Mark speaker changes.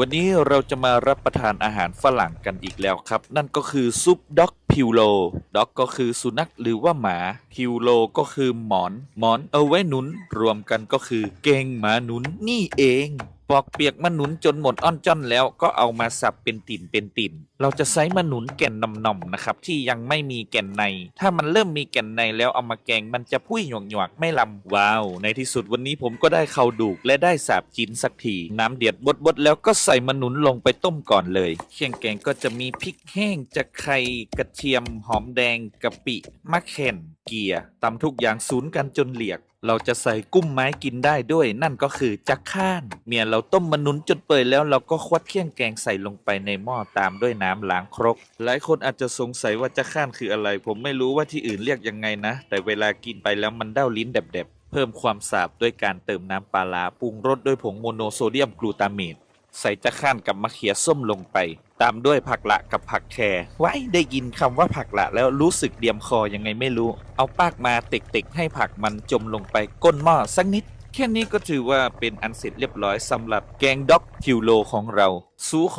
Speaker 1: วันนี้เราจะมารับประทานอาหารฝรั่งกันอีกแล้วครับ นั่นก็คือซุปด็อกพิวโลด็อกก็คือสุนัขหรือว่าหมาพิวโลก็คือหมอน หมอนเอาไว้หนุน รวมกันก็คือเกงหมาหนุนนี่เอง ปอกเปียกมาหนุนจนหมดอ้อนจ้อนแล้วก็เอามาสับเป็นติ่นเป็นติ่น เราจะใช้มาหนุนแก่นนำๆนะครับที่ยังไม่มีแก่นใน ถ้ามันเริ่มมีแก่นในแล้วเอามาแกงมันจะพุ่ยหยวกหยวกๆไม่ลำว้าว ในที่สุดวันนี้ผมก็ได้เข้าดูกและได้สาบจินสักที น้ำเดือดบดๆแล้วก็ใส่มาหนุนลงไปต้มก่อนเลยเครื่องแกงก็จะมีพริกแห้งจะไข่กระเทียมหอมแดงกะปิมะเข่น เกียร์ตำทุกอย่างศูนย์กันจนเหลียก เราจะใส่กุ้มไม้กินได้ด้วย นั่นก็คือจักข้าน เมียเราต้มมันนุนจนเปื่อยแล้วเราก็ควัดเครื่องแกงใส่ลงไปในหม้อตามด้วยน้ำล้างครก หลายคนอาจจะสงสัยว่าจักข้านคืออะไร ผมไม่รู้ว่าที่อื่นเรียกยังไงนะ แต่เวลากินไปแล้วมันเด้าลิ้นแดบๆเพิ่มความสาบด้วยการเติมน้ำปลาร้าปรุงรสด้วยผงโมโนโซเดียมกลูตาเมต ใส่จะข้านกับมะเขือส้มลงไป ตามด้วยผักละกับผักแครไว้ได้ยินคำว่าผักละแล้วรู้สึกเดียมคอยังไงไม่รู้ เอาปากมาเต็กๆให้ผักมันจมลงไปก้นหม้อสักนิด แค่นี้ก็ถือว่าเป็นอันเสร็จเรียบร้อยสำหรับแกงด็อกคิวโลของเราซูของ